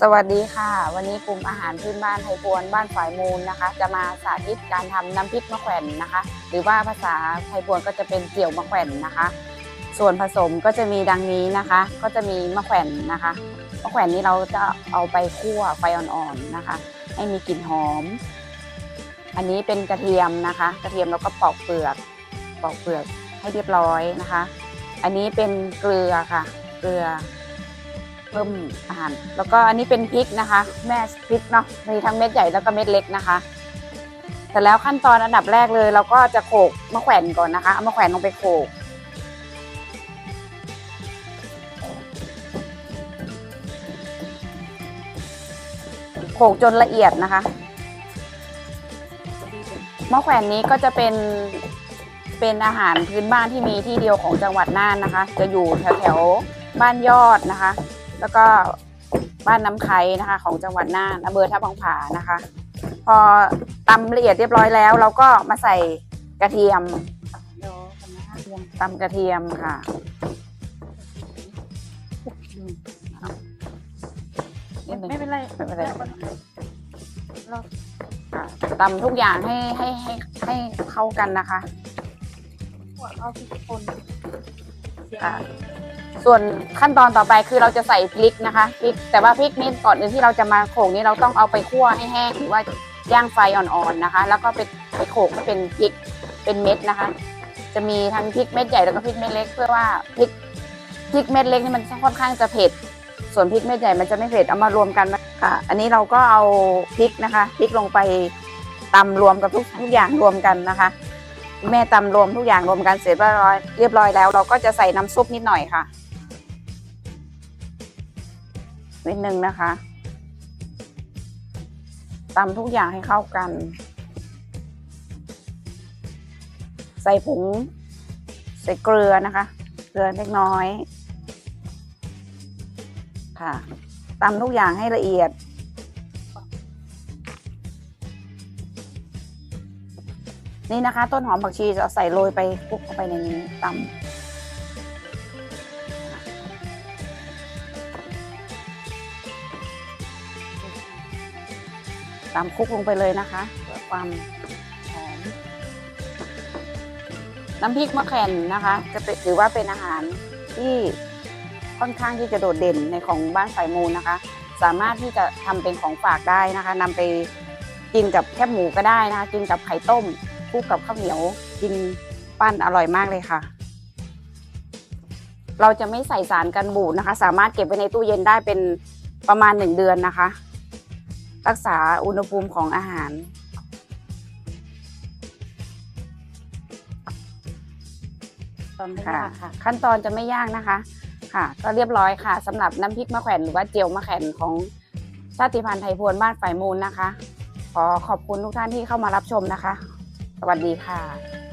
สวัสดีค่ะ วันนี้กลุ่มอาหารพื้นบ้านไทยพวนบ้านฝ่ายมูลนะคะ จะมาสาธิตการทำน้ำพริกมะแขวนนะคะ หรือว่าภาษาไทยพวนก็จะเป็นเกี่ยวมะแขวนนะคะ ส่วนผสมก็จะมีดังนี้นะคะ ก็จะมีมะแขวนนะคะมะแขวนนี้เราจะเอาไปคั่วไฟอ่อนๆนะคะ ให้มีกลิ่นหอม อันนี้เป็นกระเทียมนะคะ กระเทียมเราก็ปอกเปลือกปอกเปลือกให้เรียบร้อยนะคะ อันนี้เป็นเกลือค่ะ เกลือ เพิ่มอาหาร แล้วก็อันนี้เป็นพริกนะคะ แม่พริกเนาะมีทั้งเม็ดใหญ่แล้วก็เม็ดเล็กนะคะ แต่แล้วขั้นตอนอันดับแรกเลย เราก็จะโขกมะแขวนก่อนนะคะเอามะแขวนลงไปโขกโขกจนละเอียดนะคะมะแขวนนี้ก็จะเป็นเป็นอาหารพื้นบ้านที่มีที่เดียวของจังหวัดน่านนะคะ จะอยู่แถวแถวบ้านยอดนะคะ แล้วก็บ้านน้ำไคนะคะ ของจังหวัดน่านอำเภอท่าบางผานะคะ พอตำละเอียดเรียบร้อยแล้ว เราก็มาใส่กระเทียมตำกระเทียมค่ะนิดนึงไม่เป็นไรไม่เป็นไรเราค่ะตำทุกอย่างให้ให้ให้ให้เข้ากันนะคะหัวเอาทุกคนเสียง ค่ะ ส่วนขั้นตอนต่อไปคือเราจะใส่พริกนะคะพริกแต่ว่าพริกนี้ก่อนอื่นที่เราจะมาโขลกนี้เราต้องเอาไปคั่วให้แห้งหรือว่าย่างไฟอ่อนๆนะคะ แล้วก็ไปไปโขลกให้เป็นพริกเป็นเม็ดนะคะ จะมีทั้งพริกเม็ดใหญ่แล้วก็พริกเม็ดเล็ก เพื่อว่าพริกพริกเม็ดเล็กนี่มันค่อนข้างจะเผ็ดส่วนพริกเม็ดใหญ่มันจะไม่เผ็ดเอามารวมกันค่ะ อันนี้เราก็เอาพริกนะคะพริกลงไปตำรวมกับทุกทุกอย่างรวมกันนะคะ แม่ตำรวมทุกอย่างรวมกันเสร็จเรียบร้อยเรียบร้อยแล้ว เราก็จะใส่น้ำซุปนิดหน่อยค่ะนิดนึงนะคะตำทุกอย่างให้เข้ากัน ใส่ผงใส่เกลือนะคะ เกลือเล็กน้อย ค่ะตำทุกอย่างให้ละเอียด นี่นะคะ ต้นหอมผักชีจะใส่โรยไปคลุกเข้าไปในนี้ตำตามคลุกลงไปเลยนะคะเพื่อความหอมน้ำพริกมะแขนนะคะ จะเป็นถือว่าเป็นอาหารที่ค่อนข้างที่จะโดดเด่นในของบ้านสายมูลนะคะ สามารถที่จะทำเป็นของฝากได้นะคะนำไปกินกับแคบหมูก็ได้นะคะ กินกับไข่ต้ม คลุกกับข้าวเหนียวกินปั้นอร่อยมากเลยค่ะ เราจะไม่ใส่สารกันบูดนะคะ สามารถเก็บไว้ในตู้เย็นได้เป็นประมาณหนึ่งเดือนนะคะ รักษาอุณหภูมิของอาหาร ตอนไม่ค่ะ ค่ะขั้นตอนจะไม่ยากนะคะ ค่ะ ก็เรียบร้อยค่ะสำหรับน้ำพริกมะแขวนหรือว่าเจียวมะแขวนของชาติพันธุ์ไทยพวนบ้านฝ่ายมูลนะคะ ขอขอบคุณทุกท่านที่เข้ามารับชมนะคะ สวัสดีค่ะ